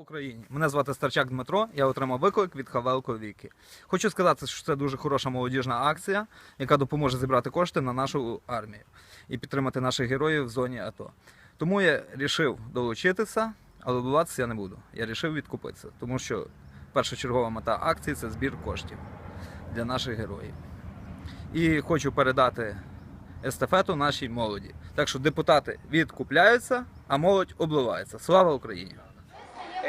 Україні! Мене звати Старчак Дмитро. Я отримав виклик від Хавелко Віки. Хочу сказати, що це дуже хороша молодіжна акція, яка допоможе зібрати кошти на нашу армію і підтримати наших героїв в зоні АТО. Тому я вирішив долучитися, але добуватися я не буду. Я вирішив відкупитися, тому що першочергова мета акції це збір коштів для наших героїв. І хочу передати естафету нашій молоді. Так що депутати відкупляються, а молодь обливається. Слава Україні!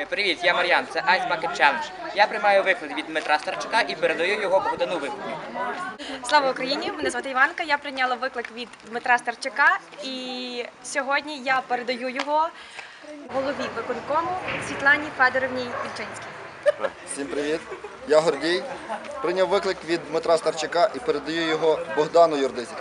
Е, Привіт, я Мар'ян, це Ice Bucket Challenge. Я приймаю виклик від Дмитра Старчука і передаю його Богдану Вихові. Слава Україні! Мене звати Іванка. Я прийняла виклик від Дмитра Старчака, і сьогодні я передаю його голові виконкому Світлані Федоровні Вільчинській. Всім привіт! Я Гордій. Прийняв виклик від Дмитра Старчака і передаю його Богдану Юрдизі.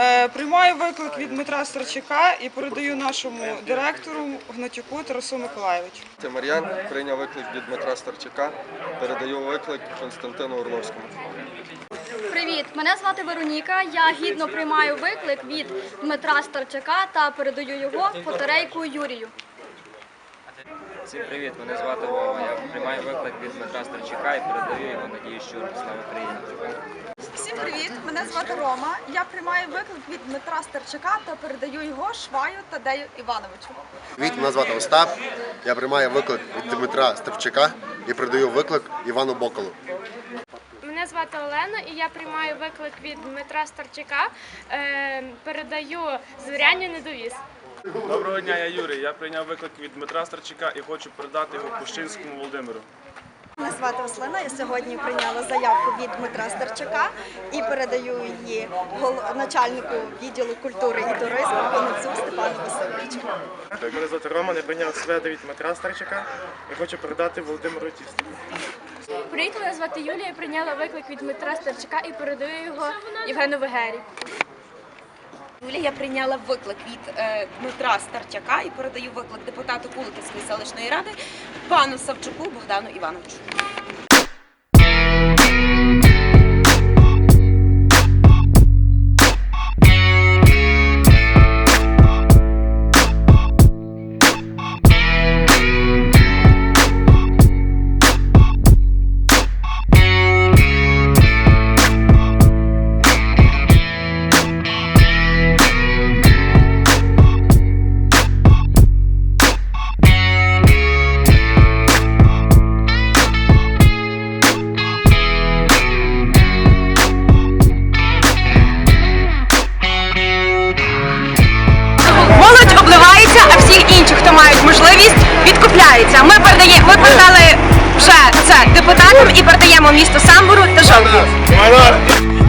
Е, Приймаю виклик від Дмитра Старчака і передаю нашому директору Гнатюку Тарасу Миколаєвичу. Це Мар'ян прийняв виклик від Дмитра Старчака. Передаю виклик Константину Орловському. Привіт, мене звати Вероніка. Я гідно приймаю виклик від Дмитра Старчака та передаю його фоторейку Юрію. Всім привіт, мене звати Вова. Я приймаю виклик від Дмитра Старчука і передаю його Надії Щур. Слава Україні! Мене звати Рома. Я приймаю виклик від Дмитра Старчака та передаю його Шваю Тадею Івановичу. Привіт, мене звати Остап. Я приймаю виклик від Дмитра Степчака і передаю виклик Івану Боколу. Мене звати Олена і я приймаю виклик від Дмитра Старчака. Е, передаю зоряння недовіз. Доброго дня, я Юрій. Я прийняв виклик від Дмитра Старчика і хочу передати його Пущинському Володимиру. Мене звати Ослина. Я сьогодні прийняла заявку від Дмитра Старчака і передаю її начальнику відділу культури і туризму Конецю Степану Васильовичу. Мене звати Роман, я прийняв свято від Дмитра Старчика і хочу передати Володимиру Тістику. Привіт, мене звати Юлія. Я прийняла виклик від Дмитра Старчака і передаю його Євгену Вегері. Я прийняла виклик від е, Дмитра Старчака і передаю виклик депутату Куликівської селищної ради пану Савчуку Богдану Івановичу. Відкупляються. Ми передаємо, ми передали вже це депутатам і передаємо місто Самбуру та Жовтів.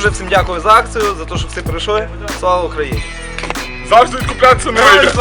Дуже всім дякую за акцію, за те, що всі прийшли. Слава Україні! Завжди відкуплятися не вийде.